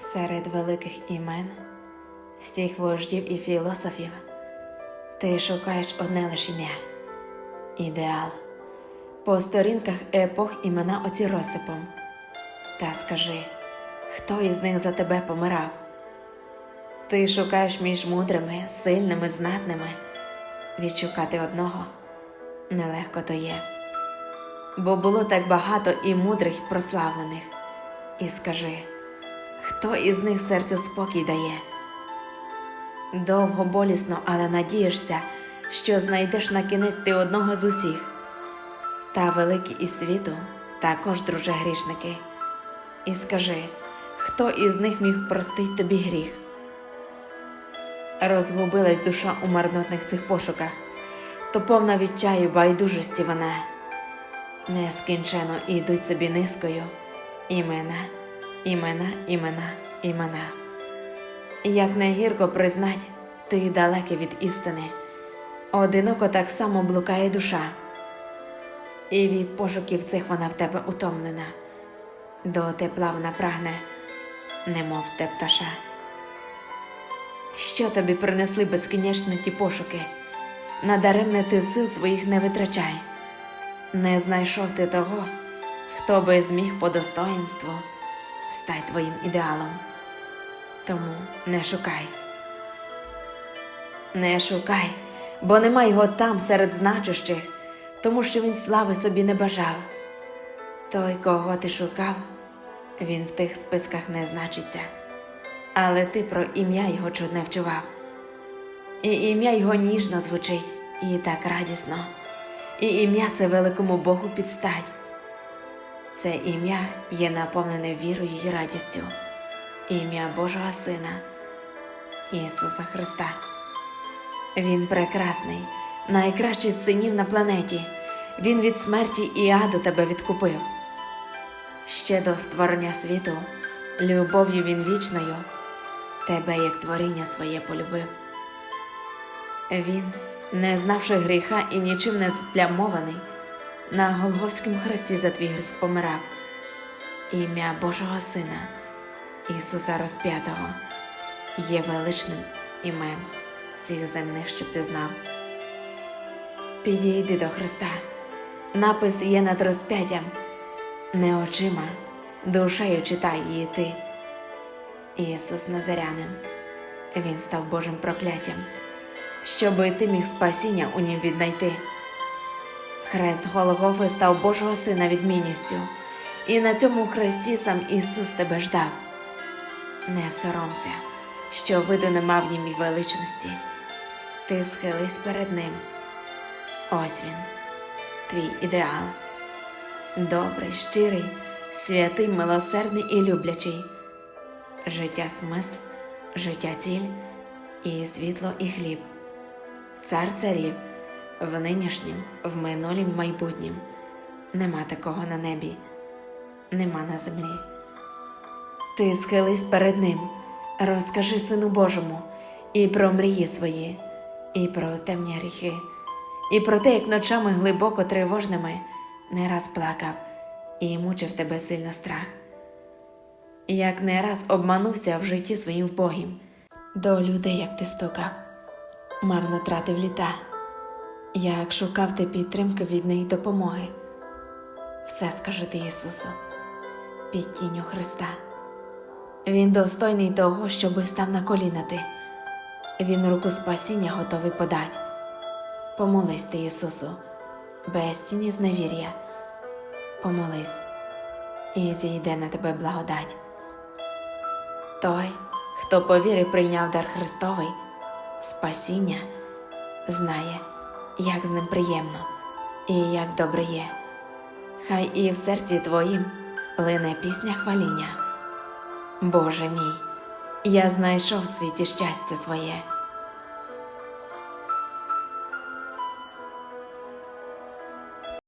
Серед великих імен, всіх вождів і філософів, ти шукаєш одне лише ім'я ідеал. По сторінках епох імена оці розсипом. Та скажи, хто із них за тебе помирав? Ти шукаєш між мудрими, сильними, знатними. Відшукати одного нелегко то є. Бо було так багато і мудрих, прославлених. І скажи, хто із них серцю спокій дає? Довго болісно, але надієшся, що знайдеш на кінець ти одного з усіх. Та великі із світу також, друже грішники. І скажи, хто із них міг простить тобі гріх? Розгубилась душа у марнотних цих пошуках, то повна відчаю байдужості вона. Нескінчено ідуть собі низкою імена, імена, імена, імена. І Як не гірко признать, ти далекий від істини, одиноко так само блукає душа, і від пошуків цих вона в тебе утомлена, до тепла вона прагне, немов те пташа. Що тобі принесли безкінечні ті пошуки? Надаремне ти сил своїх не витрачай. Не знайшов ти того, хто би зміг по достоїнству стати твоїм ідеалом. Тому не шукай. Не шукай, бо нема його там серед значущих, тому що він слави собі не бажав. Той, кого ти шукав, він в тих списках не значиться, але ти про ім'я його чудне вчував. І ім'я його ніжно звучить і так радісно, і ім'я це великому Богу підстать. Це ім'я є наповнене вірою й радістю, ім'я Божого Сина Ісуса Христа. Він прекрасний, найкращий з синів на планеті. Він від смерті і аду тебе відкупив. Ще до створення світу, любов'ю він вічною, тебе як творіння своє полюбив. Він, не знавши гріха і нічим не сплямований, на Голговському хресті за твій гріх помирав. Ім'я Божого Сина, Ісуса Розп'ятого, є величним імен всіх земних, щоб ти знав. Підійди до Христа, напис є над розп'яттям, не очима, душею читай її ти. Ісус Назарянин, Він став Божим прокляттям, щоби ти міг спасіння у нім віднайти. Хрест Голгофи став Божого Сина відмінністю, і на цьому хресті сам Ісус тебе ждав. Не соромся, що виду нема в нім і величності. Ти схились перед ним. Ось він, твій ідеал. Добрий, щирий, святий, милосердний і люблячий. Життя смисл, життя ціль і світло, і хліб. Цар царів в нинішнім, в минулім, майбутнім. Нема такого на небі, нема на землі. Ти схились перед ним, розкажи Сину Божому і про мрії свої, і про темні гріхи, і про те, як ночами глибоко тривожними не раз плакав і мучив тебе сильно страх. Як не раз обманувся в житті своїм вбогім, до людей, як ти стукав, марно тратив літа, як шукав ти підтримки від неї допомоги. Все скажи ти Ісусу, під тінню Христа. Він достойний того, щоби став на коліна ти. Він руку спасіння готовий подать. Помолись ти, Ісусу, без тіні зневір'я. Помолись, і зійде на тебе благодать. Той, хто по прийняв дар Христовий, спасіння, знає, як з ним приємно і як добре є. Хай і в серці твоїм лине пісня хваління. Боже мій, я знайшов в світі щастя своє.